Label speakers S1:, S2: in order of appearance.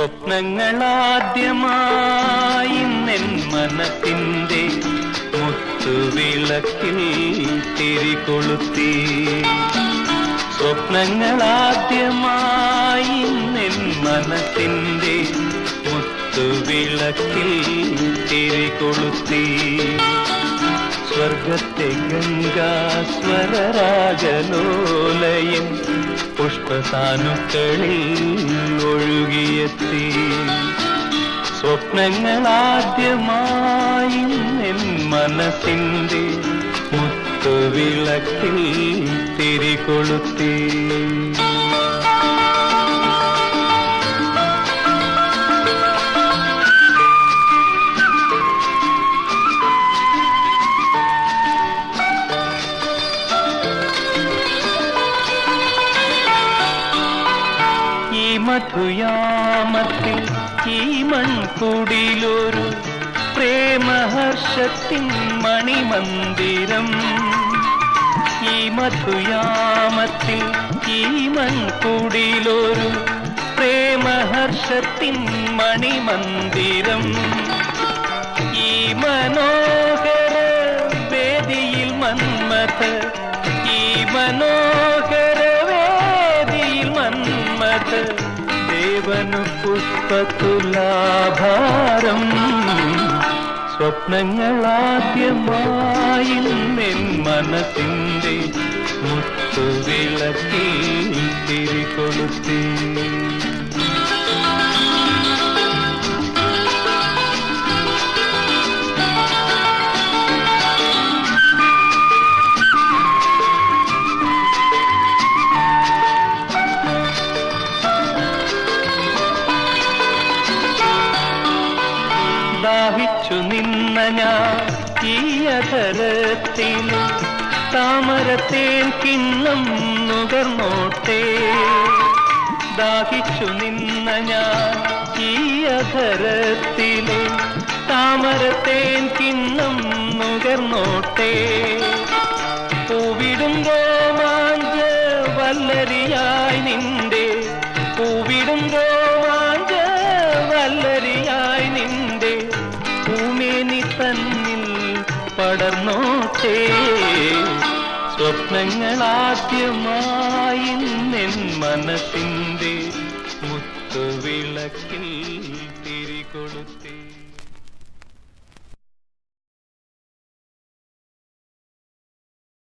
S1: സ്വപ്നങ്ങളാദ്യമായി നെൻ മനത്തിന്റെ മുത്തുവിളക്കിൽ തിരികൊളുത്തി സ്വപ്നങ്ങളാദ്യമായി നെൻ മനത്തിന്റെ മുത്തുവിളക്കിൽ തിരികൊളുത്തി സ്വർഗത്തെ ഗംഗാ പുഷ്പസാനുക്കളിൽ ഒഴുകിയെത്തി. സ്വപ്നങ്ങളാദ്യമായി എൻ മനസ്സിന്റെ മുത്തുവിളക്കിൽ തിരികൊളുത്തി. മധുയാമത്തിൽ ഈ മൺകുടിലൊരു പ്രേമഹർഷത്തിൻ മണിമന്ദിരം. ഈ മധുയാമത്തിൽ ഈ മൺകുടിലൊരു പ്രേമഹർഷത്തിൻ മണിമന്ദിരം. ഈ മനോഹര വേദിയിൽ മന്മഥ ഈ മനോഹര വേദിയിൽ മന്മഥ ദേവനു പുഷ്പത്തുലാഭാരം സ്വപ്നങ്ങളാദ്യമായി നിൻ മനസ്സിന്റെ മുത്തുവിളക്കിൽ തിരികൊളുത്തി. ദാഹിച്ചു നിന്ന ഞാൻ ഈ താമരത്തേൻ കിണ്ണം നുകർന്നോട്ടേ. ദാഹിച്ചു നിന്ന ഞാൻ ഈ താമരത്തേൻ കിണ്ണം നുകർന്നോട്ടെ. പടർന്നോട്ടെ. സ്വപ്നങ്ങളാദ്യമായി നിൻ മനസ്സിന്റെ മുത്തുവിളക്കിൽ തിരികൊളുത്തേ.